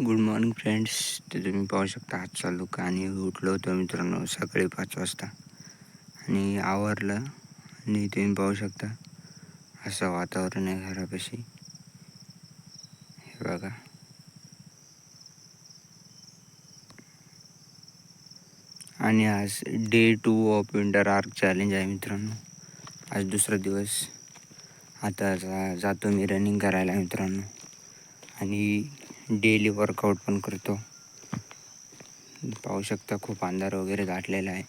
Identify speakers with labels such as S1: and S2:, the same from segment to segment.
S1: Good morning friends ते तुम्ही पाहू शकता आजचा का आणि उठलो होतो मित्रांनो सकाळी पाच वाजता. आणि आवरलं. आणि तुम्ही पाहू शकता असं वातावरण आहे घरापाशी. हे बघा. आणि आज day two of winter arc challenge आहे मित्रांनो. आज दुसरा दिवस. आता जातो मी रनिंग करायला मित्रांनो. आणि डेली वर्कआउट पण करतो. पाहू शकता खूप अंधार वगैरे गाठलेला आहे.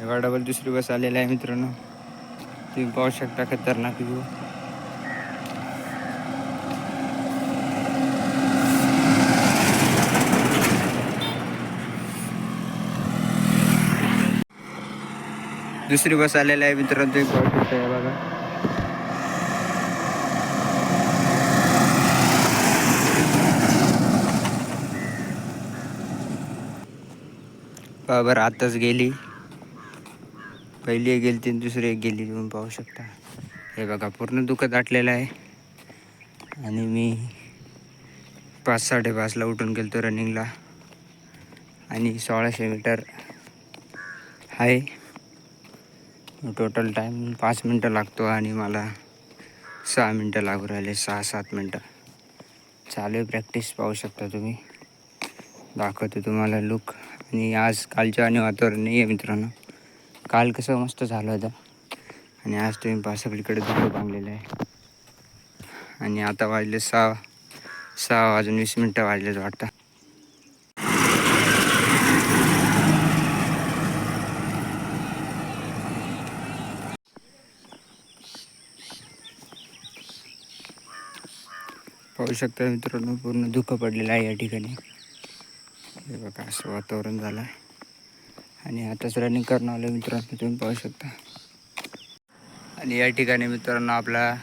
S1: हे डबल दुसरी बस आलेला आहे मित्रांनो. तुम्ही पाहू शकता खतरनाक व्ह्यू दुसरी बस आलेली आहे मित्रांनो तुम्ही पाहू शकता हे बघा बरं आत्ताच गेली. पहिली एक गेली ती दुसरी एक गेली तुम्ही पाहू शकता. हे बघा पूर्ण दुखत आटलेलं आहे. आणि मी पाच साडेपाचला उठून गेलो तो रनिंगला. आणि सोळाशे मीटर आहे टोटल टाईम पाच मिनटं लागतो आणि मला सहा मिनटं लागू राहिले सहा सात मिनटं. चालू आहे प्रॅक्टिस पाहू शकता तुम्ही. दाखवतो तुम्हाला लुक आणि आज कालच्या आणि वातावरण नाही आहे मित्रांनो. काल कसं मस्त झालं होतं. आणि आज तुम्ही पा सगळीकडे धुकं बांधलेलं आहे. आणि आता वाजले सहा सहा वाजून वीस मिनटं वाजलेच वाटतं. पाहू शकता मित्रांनो पूर्ण दुःख पडलेलं आहे या ठिकाणी. बघा असं वातावरण झालं आहे. आणि आताच रनिंग करणं आलं मित्रांनो तुम्ही पाहू शकता. आणि या ठिकाणी मित्रांनो आपला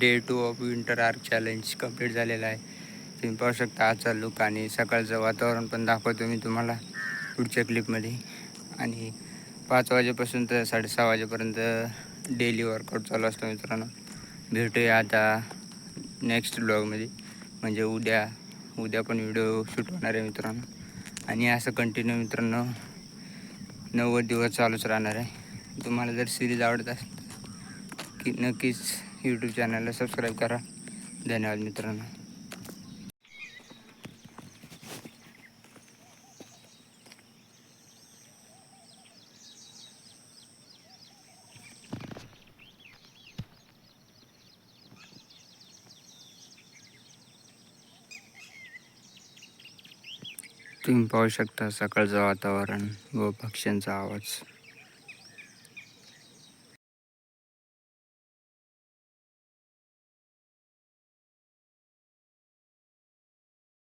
S1: day two of winter arc challenge complete झालेला आहे. तुम्ही पाहू शकता आजचा लुक आणि सकाळचं वातावरण पण दाखवतो मी तुम्हाला पुढच्या क्लिपमध्ये आणि पाच वाजेपासून तर साडेसहा वाजेपर्यंत डेली वर्कआउट चालू असतो मित्रांनो. भेटूया आता नेक्स्ट ब्लॉगमध्ये म्हणजे उद्या उद्या पण व्हिडिओ शूट होणार आहे मित्रांनो. आणि असं कंटिन्यू मित्रांनो नव्वद दिवस चालूच राहणार आहे. तुम्हाला जर सिरीज आवडत असेल की नक्कीच यूट्यूब चॅनलला सबस्क्राईब करा. धन्यवाद मित्रांनो. तुम्ही पाहू शकता सकाळचं वातावरण व पक्ष्यांचा आवाज.